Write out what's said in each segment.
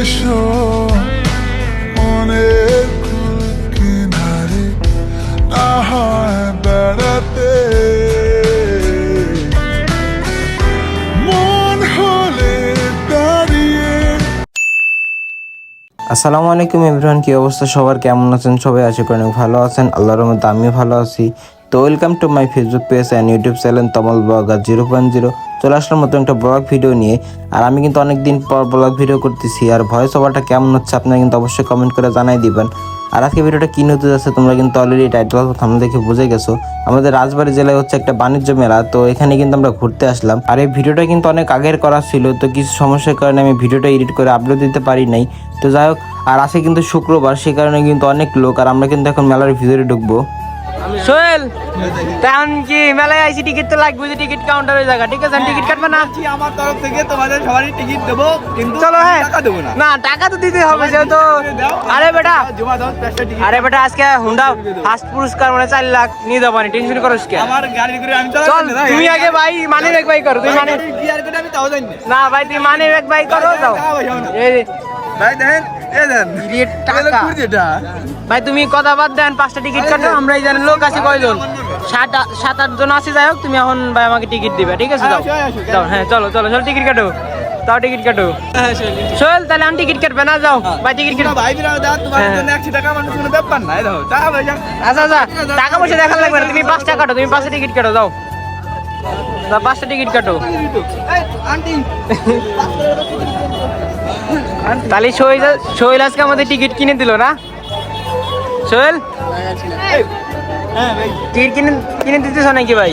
এসো আসসালামু আলাইকুম ইমরান কি অবস্থা? সবার কেমন আছেন? সবাই আছে করেন অনেক ভালো আছেন। আল্লাহর রহমতে আমিও ভালো আছি। তো welcome to my Facebook page and YouTube channel Tamal Baga zero point zero চলে আসলাম মতো একটা ব্লগ ভিডিও নিয়ে। আর আমি কিন্তু অনেক দিন পর ব্লগ ভিডিও করতেছি, আর ভয়েস ওভারটা কেমন হচ্ছে আপনারা কিন্তু অবশ্যই কমেন্ট করে জানাই দিবেন। আর আজকে ভিডিওটা কি হতে যাচ্ছে তোমরা কিন্তু অলরেডি টাইটেল থাম দেখে বুঝে গেছো। আমাদের রাজবাড়ি জেলায় হচ্ছে একটা বাণিজ্য মেলা, তো এখানে কিন্তু আমরা ঘুরতে আসলাম। আর এই ভিডিওটা কিন্তু অনেক আগের করা ছিল, তো কিছু সমস্যার কারণে আমি ভিডিওটা এডিট করে আপলোড দিতে পারি নাই। তো যাই হোক, আর আছে কিন্তু শুক্রবার, সে কারণে কিন্তু অনেক লোক, আর আমরা কিন্তু এখন মেলার ভিতরে ঢুকবো। সোহেল তেমন কি মেলায় আইসি টিকিট তো লাগবে যে টিকিট কাউন্টারের জায়গা ঠিক আছে? টিকিট কাটবে না? আমার তরফ থেকে তোমাদের সবারই টিকিট দেবো কিন্তু চলো হ্যাঁ। টাকা দেবো না। না টাকা তো দিতে হবে যেহেতু আরে বেটা জমা দাও পাঁচটা টিকিট আরে বেটা আজকে হুন্ডা ফার্স্ট পুরস্কার মানে চার লাখ নিয়ে যাব টেনশন করো আমার গাড়ি করে আমি চল তুমি আগে ভাই মানি ব্যাগ ভাই করো তুমি মানে না। না ভাই তুমি মানি ব্যাগ ভাই করো যাও। না। এই ভাই দেখেন, টাকা। ভাই তুমি কথা বাদ দেন পাঁচটা টিকিট কাটো আমরা এই জানেন লোক আছে কয়জন? সাত সাত আট জন আছে যাই হোক তুমি এখন ভাই আমাকে টিকিট দিবে ঠিক আছে? আসো, দাও হ্যাঁ চলো চলো চলো টিকিট কাটো। তাও টিকিট কাটো। সোহেল তাহলে আমি টিকিট কাটবে না যাও। ভাই টিকিট কাটো। ভাই দাও, তোমার হ্যাঁ। জন্য একশো টাকা মানুষ কোনো ব্যাপার না, এই টাকা পয়সা। আচ্ছা আচ্ছা টাকা পয়সা দেখার লাগবে না তুমি পাঁচটা কাটো তুমি পাঁচটা টিকিট কাটো যাও। দাও, পাঁচটা টিকিট কাটো। আন্টি, তাহলে সোহেল সোহেল আজকে আমাদের টিকিট কিনে দিল না? সোহেল? টিকিট কিনে কিনে দিতেছ নাকি ভাই?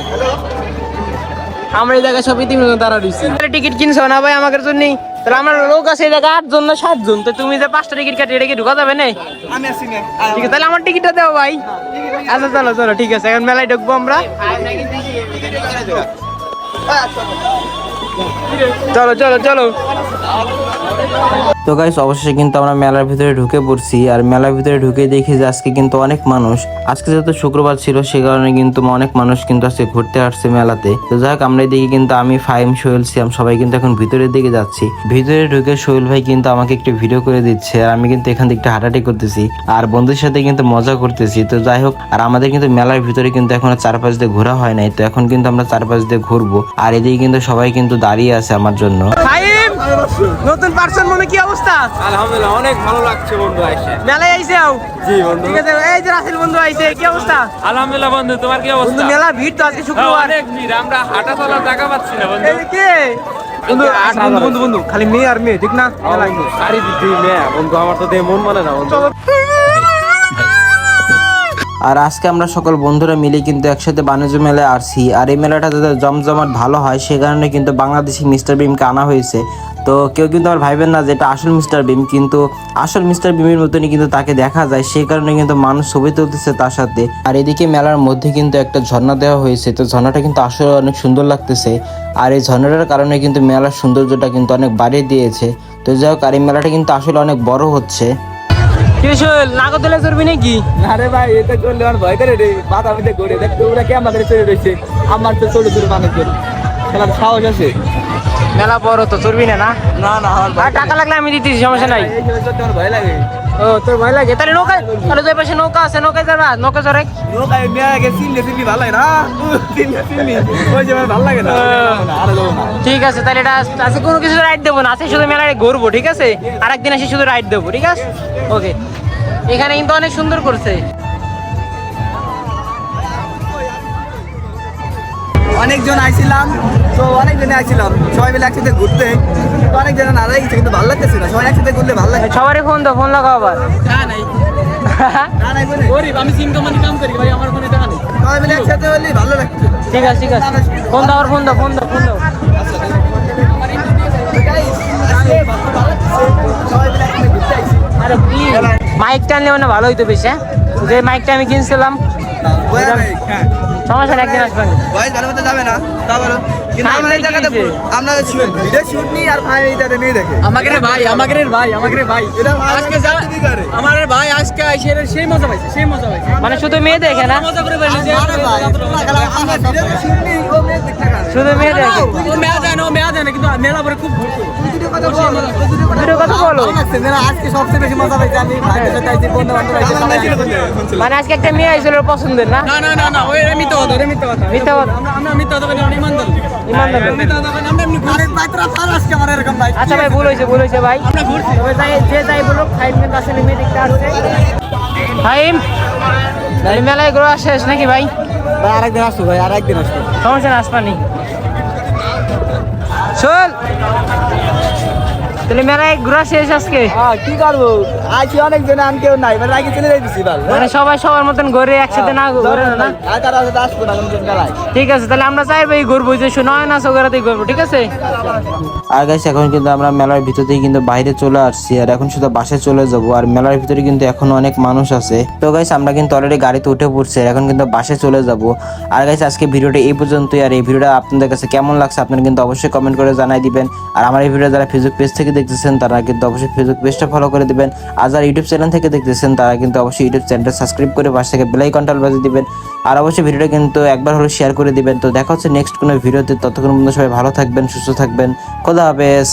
আমরা এই জায়গায় সবই তিন তারা রয়েছি। টিকিট কিনছো না ভাই আমাদের জন্য তাহলে আমার লোক আছে এই জায়গায় আট জন না সাত জন তো তুমি যে পাঁচটা টিকিট কাটি এটা কি ঢুকা যাবে না? আমি আসছি না। ঠিক আছে তাহলে আমার টিকিটটা দাও ভাই। আচ্ছা চলো চলো ঠিক আছে এখন মেলায় ঢুকবো আমরা। চলো চলো চলো। তো গাইস অবশেষে কিন্তু আমরা মেলার ভিতরে ঢুকে পড়ছি। আর মেলার ভিতরে ঢুকে দেখি যে আজকে কিন্তু অনেক মানুষ। আজকে যেহেতু শুক্রবার ছিল, সে কারণে কিন্তু অনেক মানুষ কিন্তু আজকে ঘুরতে আসছে মেলাতে। তো যাই হোক আমরা এদিকে কিন্তু আমি ফাইম সোহেল, সিয়াম সবাই কিন্তু এখন ভিতরের দিকে যাচ্ছি। ভিতরে ঢুকে সোহেল ভাই কিন্তু আমাকে একটু ভিডিও করে দিচ্ছে, আর আমি কিন্তু এখান থেকে একটু হাঁটাহাঁটি করতেছি। আর বন্ধুদের সাথে কিন্তু মজা করতেছি। তো যাই হোক, আর আমাদের কিন্তু মেলার ভিতরে কিন্তু এখনও চারপাশ দিয়ে ঘোরা হয় নাই। তো এখন কিন্তু আমরা চারপাশ দিয়ে ঘুরবো। আর এদিকে কিন্তু সবাই কিন্তু দাঁড়িয়ে আছে আমার জন্য। নতুন পার্সন মনে কি অবস্থা? আলহামদুলিল্লাহ অনেক ভালো লাগছে বন্ধু আইসে। মেলায় আইছে আও জি বন্ধু। ঠিক আছে এই যে রাসেল বন্ধু আইসে কি অবস্থা? আলহামদুলিল্লাহ বন্ধু তোমার কি অবস্থা? বন্ধু মেলা ভিড় তো আজকে হ্যাঁ, শুক্রবার। অনেক ভিড় আমরা হাঁটা চলার জায়গা পাচ্ছি না বন্ধু। এই কে? বন্ধু আট বন্ধু বন্ধু বন্ধু খালি মেয়ে আর মেয়ে ঠিক না। আরে মেয়ে বন্ধু আমার তো মন মানে না বন্ধু। আর আজকে আমরা সকল বন্ধুরা মিলে কিন্তু একসাথে বাণিজ্য মেলায় আসছি। আর এই মেলাটা যাতে জমজমাট ভালো হয়, সে কারণে কিন্তু বাংলাদেশি মিস্টার বিমকে আনা হয়েছে। তো কেউ কিন্তু আমার ভাইবেন না যে এটা আসল মিস্টার বিম কিন্তু আসল মিস্টার বিমের মতনই কিন্তু তাকে দেখা যায় সেই কারণে কিন্তু মানুষ ছবি তুলতেছে তার সাথে। আর এদিকে মেলার মধ্যে কিন্তু একটা ঝর্ণা দেওয়া হয়েছে, তো ঝর্ণাটা কিন্তু আসলে অনেক সুন্দর লাগতেছে। আর এই ঝর্ণাটার কারণে কিন্তু মেলার সৌন্দর্যটা কিন্তু অনেক বাড়িয়ে দিয়েছে। তো যাই হোক, আর এই মেলাটা কিন্তু আসলে অনেক বড় হচ্ছে। কি সোহেল নাগরদোলা চড়বি নাকি? আরে ভাই এটা করলে আমার ভয় করে রে। বাধা মিটে করে। দেখ ওরা কে আমাদের চলে রয়েছে আমার তো চলে চলে মানুষ করে খেলার সাহস আছে। মেলা বড় তো চড়বি না না? না না টাকা লাগলে আমি দিতেছি সমস্যা নাই। ভয় লাগে। ও তোর ভয় লাগে? তাহলে নৌকা তাহলে তোর পাশে নৌকা আছে নৌকায় যাবা? নৌকা চড়ে নৌকায় আগে চিনলে চিনলি ভালো লাগে না? চিনলে চিনলি ওই যে ভালো লাগে না। না। ঠিক আছে তাহলে এটা আজকে কোনো কিছু রাইড দেবো না। আজকে শুধু মেলায় ঘুরবো ঠিক আছে? আর একদিন এসে শুধু রাইড দেবো ঠিক আছে? ওকে এখানে কিন্তু অনেক সুন্দর করছে। অনেকজন আইছিলাম। তো অনেকজনে আইছিলাম সবাই মিলে একসাথে ঘুরতে। তো অনেকজন না লাগছে কিন্তু ভালো লাগতেছে না। সবাই একসাথে ঘুরলে ভালো লাগে। সবারই ফোন দাও ফোন লাগাও আবার। না নাই। বলে? গরিব আমি সিম কোম্পানি কাম করি ভাই আমার কোনো টাকা নেই। সবাই মিলে একসাথে হলে ভালো লাগছে। ঠিক আছে ঠিক আছে। ফোন দাও ফোন দাও ফোন দাও ফোন তো মাইকটা আনলে মানে ভালো হইতো বেশি হ্যাঁ? যে মাইকটা আমি কিনছিলাম হ্যাঁ। সমস্যা একদিন আসবেন। যাবে না। ভাই এইটাতে আমাকে ভাই আমাকে ভাই আমাকে ভাই। এটা আজকে যা আমার ভাই আজকে ভাই সেই মজা পাইছে সেই মজা পাইছে। মানে শুধু মেয়ে দেখে না? মজা করে পাইছে শুধু মেয়ে দেখে। ও মেয়া যায় ও মেয়া যায় কিন্তু মেলা পরে খুব ঘুরতো দুটো কথা বলো বলো। আজকে সবচেয়ে বেশি মজা পাইছি আমি। মানে আজকে একটা মেয়ে আইছিল পছন্দের না? না না না না ওই মিথ্যা কথা ওই মিথ্যা কথা। মিথ্যা কথা। আমরা আমরা মিথ্যা কথা আমরা ইমানদার। ইমানদার। মিথ্যা কথা আমরা এমনি ঘুরছি। আরে ফার আজকে আমার এরকম ভাই। আচ্ছা ভাই ভুল হয়েছে ভুল হয়েছে ভাই। যে যাই বলুক ফাইভ কিন্তু আসলে মেয়ে দেখতে আসছে তাহলে মেলায় ঘোরা শেষ নাকি ভাই? ভাই আরেকদিন আসব ভাই আরেকদিন আসব। সমস্যা না আসপানি চল তাহলে মেলায় ঘোরা শেষ আজকে? হ্যাঁ কি করব? অনেক জন আন কেউ নাই। মানে আগে চলে যাইতেছি মানে সবাই সবার মতন ঘুরে একসাথে না ঘুরে না? ঠিক আছে তাহলে আমরা চাইব এই ঘুরবো যে নয় না সৌগারাতেই ঘুরবো ঠিক আছে? আর গাইস এখন কিন্তু আমরা মেলার ভিতর কিন্তু বাইরে চলে আসছি আর এখন শুধু বাসে চলে যাব আর মেলার ভিতরে কিন্তু এখন অনেক মানুষ আছে। তো গাইস আমরা কিন্তু অলরেডি গাড়িতে উঠে পড়ছি এখন কিন্তু বাসে চলে যাব। আর গাইস আজকে ভিডিওটা এই পর্যন্তই আর এই ভিডিওটা আপনাদের কাছে কেমন লাগছে আপনারা কিন্তু অবশ্যই কমেন্ট করে জানাই দিবেন। আর আমার এই ভিডিও যারা ফেসবুক পেজ থেকে দেখতেছেন, তারা কিন্তু অবশ্যই ফেসবুক পেজটা ফলো করে দিবেন। আর যারা ইউটিউব চ্যানেল থেকে দেখতেছেন, তারা কিন্তু অবশ্যই ইউটিউব চ্যানেলটা সাবস্ক্রাইব করে পাশ থেকে কন্ট্রোল বাজিয়ে দিবেন। আর অবশ্যই ভিডিওটা কিন্তু একবার হলো শেয়ার করে দিবেন। তো দেখা হচ্ছে নেক্সট কোনো ভিডিওতে। ততক্ষণ পর্যন্ত সবাই ভালো থাকবেন, সুস্থ থাকবেন। খোদা হাফেজ।